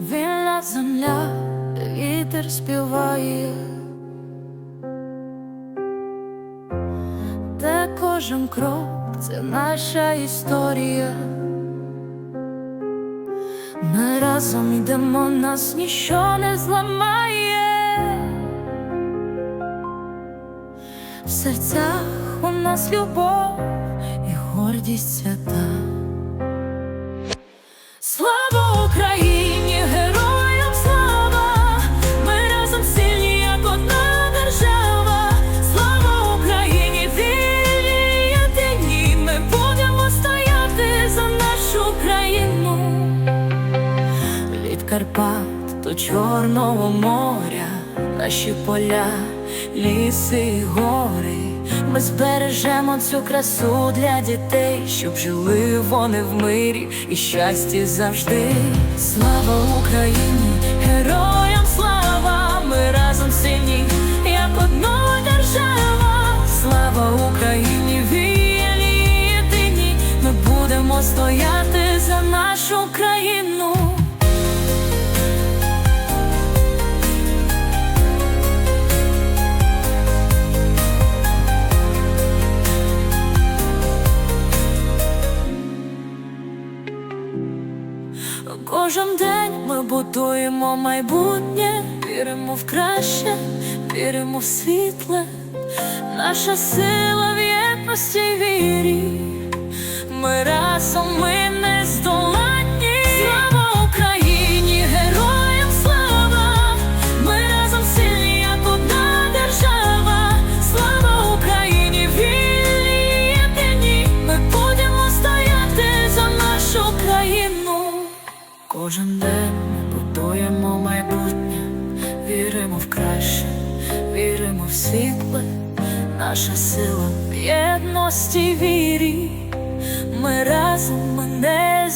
Вільна земля, вітер співає, де кожен крок це наша історія. Ми разом йдемо, нас ніщо не зламає. В серцях у нас любов і гордість свята. Карпат до Чорного моря, наші поля, ліси і гори. Ми збережемо цю красу для дітей, щоб жили вони в мирі і щасті завжди. Слава Україні, героям Кожен день ми будуємо майбутнє, віримо в краще, віримо в світле, наша сила в єдності вірі. Ми разом ми не здоланні. Слава Україні, героям слава! Ми разом сильні, як одна держава. Слава Україні, вільні єдині. Ми будемо стояти за нашу країну. Кожен день будуємо майбутнє, віримо в краще, віримо в світле, наша сила в єдності вірі. Ми разом не